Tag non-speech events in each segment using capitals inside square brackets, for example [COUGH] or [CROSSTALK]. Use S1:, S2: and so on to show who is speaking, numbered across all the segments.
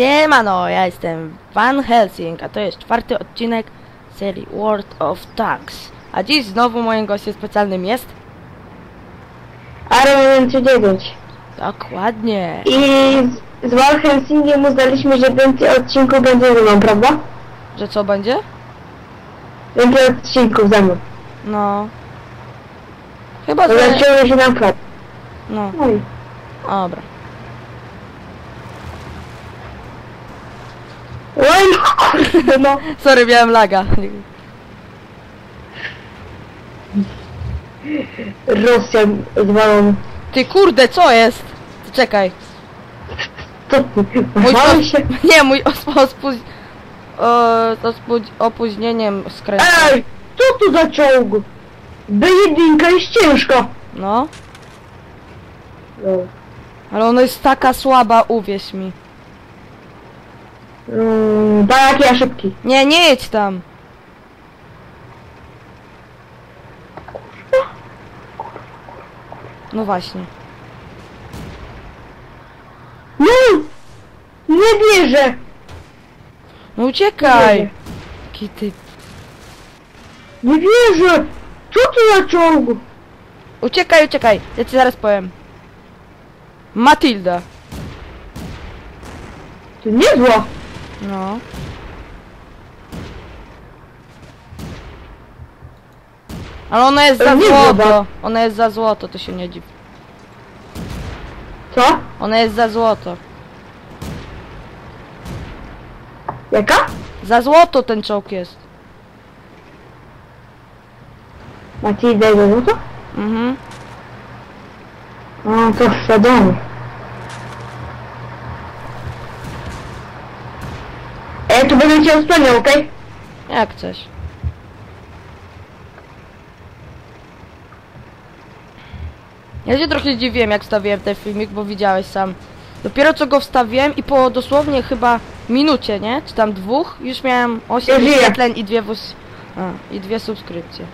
S1: Siemano, ja jestem Van Helsing, a to jest czwarty odcinek serii World of Tanks. A dziś znowu moim gościem specjalnym jest...
S2: Iron 9.
S1: Dokładnie.
S2: I z, z Van Helsingiem uznaliśmy, że więcej odcinków będzie ze mną, prawda?
S1: Że co będzie?
S2: Więcej odcinków ze mną.
S1: No... Chyba, że...
S2: zaczęły się nam.
S1: No,
S2: Oj.
S1: dobra.
S2: Oj, no kurde, no.
S1: Sorry, miałem laga.
S2: Rosja zwalą.
S1: Ty kurde, co jest? Czekaj.
S2: Co ty? [LAUGHS]
S1: Mój os-
S2: się.
S1: Nie, mój ospo- ospóź... O, z ospóź... opóźnieniem skręca.
S2: Ej, co tu za czołg? B1 jest ciężka.
S1: No,
S2: No.
S1: ale ona jest taka słaba, uwierz mi.
S2: Mm, tak, ja szybki.
S1: Nie, nie jedź tam. No właśnie.
S2: No! Nie bierze!
S1: No uciekaj! Jaki ty...
S2: Nie wierzę! Co to za czołg?
S1: Uciekaj, uciekaj! Ja ci zaraz powiem. Matilda.
S2: To niezła!
S1: No. Ale ona jest za
S2: Nie
S1: złoto. Ona jest za złoto, to się nie dziw.
S2: Co?
S1: Ona jest za złoto.
S2: Jaka?
S1: Za złoto ten czołg jest.
S2: Macie ideę do złota?
S1: Mhm.
S2: A, to świadomo. Będę cię osłaniał, okej?
S1: Jak chcesz. Ja się trochę zdziwiłem jak wstawiłem ten filmik, bo widziałeś sam. Dopiero co go wstawiłem i po dosłownie chyba minucie, nie? Czy tam dwóch, już miałem 8
S2: Ja żyję.
S1: wyświetleń i dwie wus... A, i dwie subskrypcje.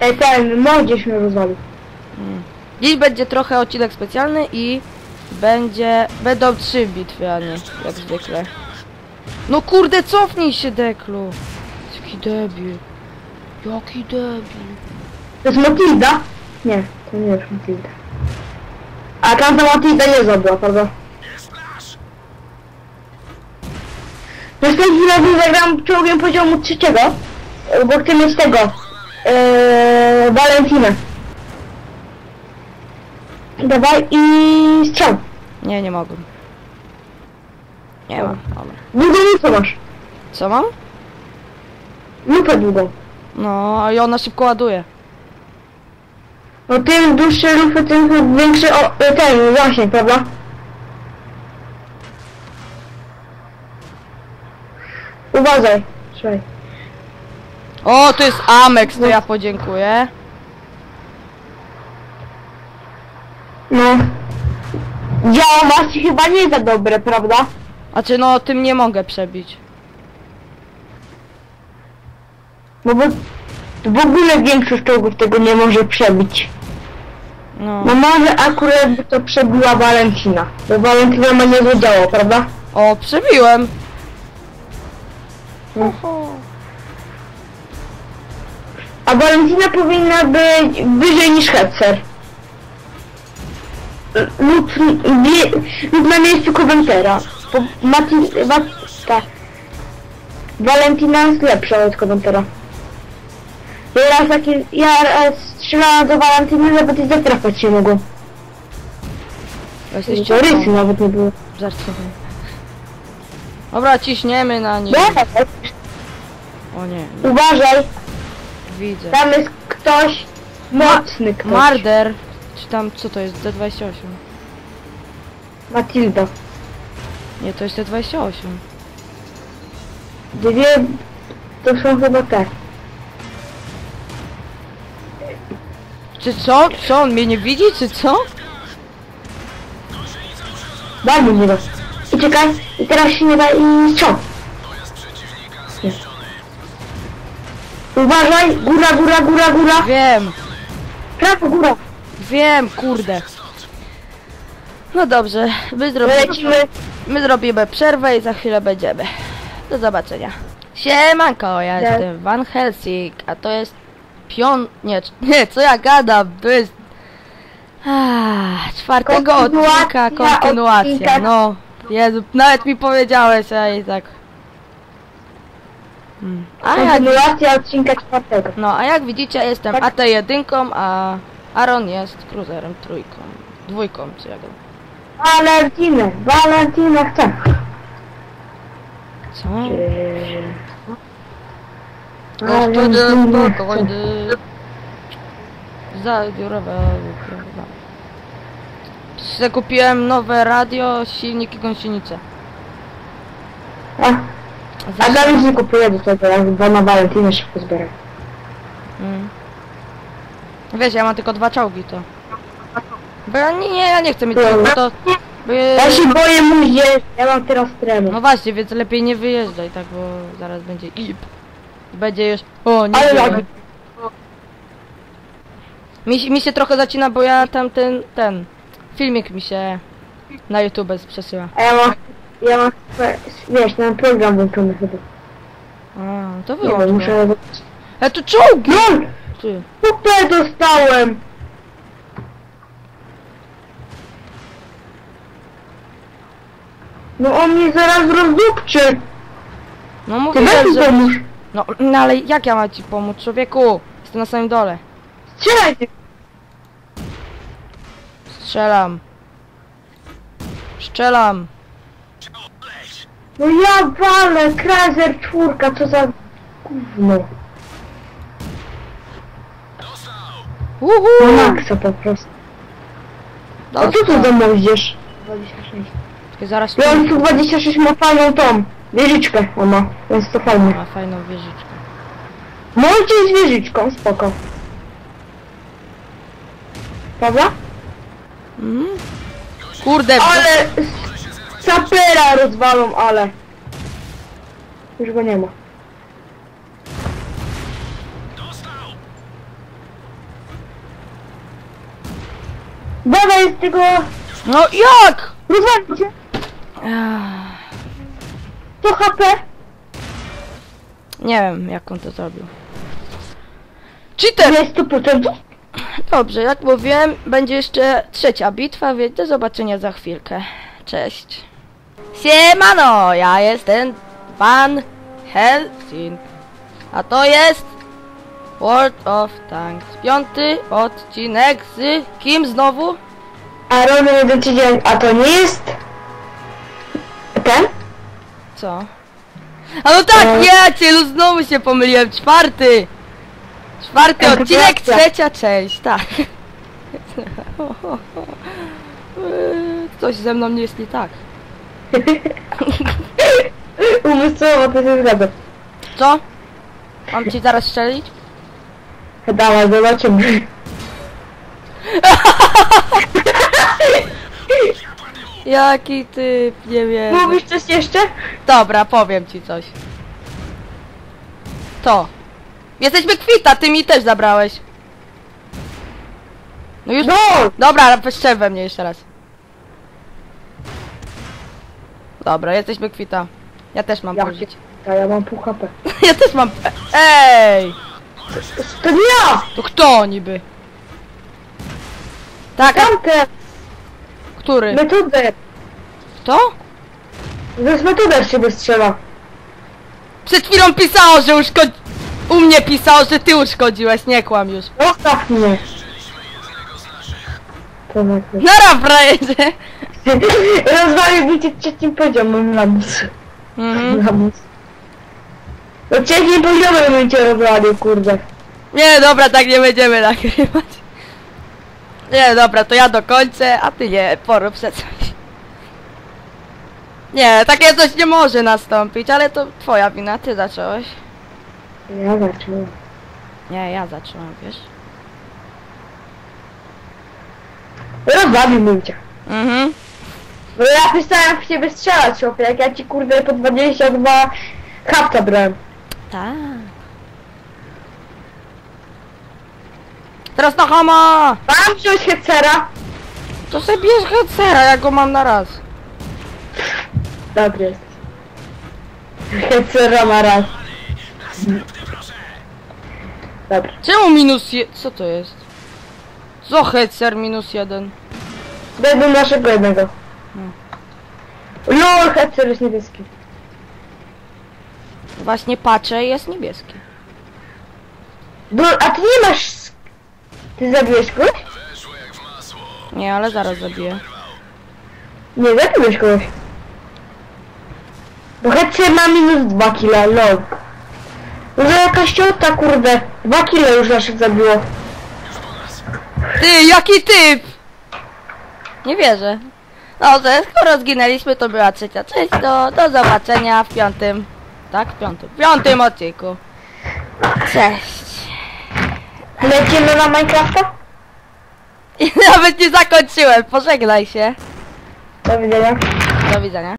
S2: E, ten, modziesz mnie rozwalił.
S1: Mm. Dziś będzie trochę odcinek specjalny i będzie... Będą trzy bitwy, a nie jak zwykle. No kurde, cofnij się, Deklu! Jaki debil. Jaki debil.
S2: To jest Matilda? Nie, to nie jest Matilda. A tamta Matilda nie zabyła, prawda? Następnym razem zagram czołgiem poziomu trzeciego, bo chcę mieć tego, ee, Valentinę. Dawaj i strzał.
S1: Nie, nie mogłem. Nie mam, dobra.
S2: Długą lupę masz.
S1: Co mam?
S2: Lupę długą.
S1: No, a i ona szybko ładuje.
S2: No tym dłuższe lupy, tym większy o, ten właśnie, prawda? Uważaj. Słuchaj.
S1: O, to jest Amex, to ja podziękuję.
S2: No. Działo chyba nie za dobre, prawda?
S1: A czy no, tym nie mogę przebić.
S2: No bo w ogóle większość czołgów tego nie może przebić.
S1: No.
S2: No może akurat by to przebiła Valentina. Bo Valentina ma niezłe działo, prawda?
S1: O, przebiłem.
S2: A Valentina powinna być wyżej niż Hetzer. Lub, lub na miejscu Coventera. Bo Mati, ma, tak. Valentina jest lepsza od Coventera. Ja raz taki, ja raz strzelałam do Valentiny, nawet i zatrafać się mogło.
S1: Jesteś
S2: To rysy nawet nie było.
S1: Żartowałem. Dobra, ciśniemy na.
S2: Nie,
S1: O nie, nie
S2: uważaj,
S1: widzę.
S2: tam jest ktoś mocny ktoś.
S1: Marder. Czy tam, co to jest? D28.
S2: Matilda.
S1: Nie, to jest D28.
S2: Dwie, to są chyba te.
S1: Czy co? Co, on mnie nie widzi, czy co?
S2: Daj mi nie I czekaj, i teraz się nie da i strzał. Jest. Uważaj, góra, góra, góra, góra.
S1: Wiem,
S2: Prawo, góra.
S1: wiem, kurde. No dobrze, my zrobimy...
S2: Lecimy.
S1: My zrobimy przerwę i za chwilę będziemy. Do zobaczenia. Siemanko, ja
S2: Tak.
S1: jestem Van Helsing, a to jest pion... Nie, nie, co ja gadam, to jest... Ah, czwartego
S2: Kontynuacja
S1: odcinka, kontynuacja,
S2: odcinka.
S1: no. Jezu, nawet mi powiedziałeś, a i tak... Hmm. A jak,
S2: Kontynuacja odcinka czwartego.
S1: no, a jak widzicie, jestem
S2: Tak.
S1: AT1, a Aaron jest cruiserem trójką, dwójką, czy jak...
S2: Valentinę, Valentinę chcę.
S1: Co? Gospodzie spokojny. Zabiorowe. Zakupiłem nowe radio, silnik i gąsienicę.
S2: A, a Dawid nie kupuje do tego, jak dwa na Valentynę się pozbiera.
S1: Mm. Wiesz, ja mam tylko dwa czołgi, to... Bo ja nie, nie, ja nie chcę mieć czołgu, to... Bo je...
S2: Ja się boję mu jeść, ja mam teraz tremę.
S1: No właśnie, więc lepiej nie wyjeżdżaj, tak, bo zaraz będzie IP. Będzie już... O, nie
S2: Ale
S1: wiem.
S2: jak-
S1: Mi, się- mi się trochę zacina, bo ja tam ten, ten... Filmik mi się na YouTube przesyła.
S2: A ja mam, ja mam, wiesz, mam program włączony chyba.
S1: A, to wyłącz go.
S2: muszę...
S1: E, to czołgi!
S2: No,
S1: Ty.
S2: kupę dostałem! No on mnie zaraz rozdupczy!
S1: No
S2: Ty
S1: mówię,
S2: weź mi
S1: że...
S2: pomóż!
S1: No, no ale jak ja mam ci pomóc, człowieku? Jestem na samym dole.
S2: Strzelaj ty!
S1: Strzelam. Strzelam.
S2: No ja walę, Krazer czwórka, co za gówno.
S1: Uhu!
S2: Na maksa po prostu. A co tu za moździerz? 26.
S1: Czekaj, zaraz
S2: Ja on tu 26 ma fajną tą, wieżyczkę ona, więc to fajnie.
S1: Ma fajną wieżyczkę.
S2: Możecie z wieżyczką, spoko. Prawda?
S1: Mhm. Kurde,
S2: Ale s- sapera rozwalą, ale. Już go nie ma. Dawaj z tego...
S1: No jak?
S2: Rozwalicie? To HP?
S1: Nie wiem, jak on to zrobił. Cheater!
S2: Nie, 100%.
S1: Dobrze, jak mówiłem, będzie jeszcze trzecia bitwa, więc do zobaczenia za chwilkę. Cześć. Siemano, ja jestem Van Helsing. A to jest World of Tanks. Piąty odcinek z kim znowu?
S2: Aaron 139, a to nie jest...
S1: Co? A no tak,
S2: E.
S1: no znowu się pomyliłem. Czwarty! Czwarty odcinek, trzecia część, tak. [LAUGHS] Coś ze mną nie jest nie tak. [LAUGHS]
S2: Umysłowo to się zgadza.
S1: Co? Mam ci zaraz strzelić?
S2: Dawaj, zobaczymy.
S1: Jaki typ, nie wiem.
S2: Mówisz coś jeszcze?
S1: Dobra, powiem ci coś. To. Jesteśmy kwita, ty mi też zabrałeś. No już...
S2: No!
S1: Dobra, strzel we mnie jeszcze raz. Dobra, jesteśmy kwita. Ja też mam
S2: Ja,
S1: pożyć.
S2: a ja mam pół HP. [LAUGHS]
S1: Ja też mam... Ej!
S2: To nie ja!
S1: To kto niby? Tak,
S2: Tamte!
S1: Który?
S2: Metoder!
S1: Kto?
S2: To jest metoder się strzela.
S1: Przed chwilą pisało, że uszkodzi... U mnie pisało, że ty uszkodziłeś, nie kłam już.
S2: Zostaw mnie! To na to.
S1: Nara, frajerze! [LAUGHS]
S2: Cię trzecim poziomem lamus.
S1: Mhm.
S2: Lamus. No trzecim poziomem mi cię rozwalił, kurde.
S1: Nie, dobra, tak nie będziemy nagrywać. Nie, dobra, to ja dokończę, a ty nie, porób se coś. Nie, takie coś nie może nastąpić, ale to twoja wina, ty zacząłeś.
S2: Ja zacząłem.
S1: Nie, ja zacząłem, wiesz.
S2: Rozwalił mi cię.
S1: Mhm.
S2: No ja pisałem w ciebie strzelać, chłopie, jak ja ci kurde po 22 hapta brałem.
S1: Tak. Teraz na hama!
S2: Mam wziąć hetzera?
S1: To sobie bierz Hecera, ja go mam na raz.
S2: Dobry jest. Ma raz. Dobra.
S1: Czemu minus je... Co to jest? Co hecer minus jeden?
S2: Daj naszego jednego.
S1: Hmm.
S2: LOL, jest niebieski.
S1: Właśnie patrzę i jest niebieski.
S2: No, a ty nie masz... Ty zabiłeś kogoś?
S1: Nie, ale zaraz zabiję.
S2: Nie, zabiłeś kogoś. Bo Hetzer ma minus 2 kila, lol. No to jakaś ciota, kurde. 2 kile już naszych zabiło.
S1: Ty, jaki typ! Nie wierzę. Dobrze, skoro zginęliśmy, to była trzecia część. Do, do zobaczenia w piątym. Tak? W piątym. W piątym odcinku. Cześć.
S2: Lecimy na Minecrafta?
S1: I [LAUGHS] nawet nie zakończyłem. Pożegnaj się.
S2: Do widzenia.
S1: Do widzenia.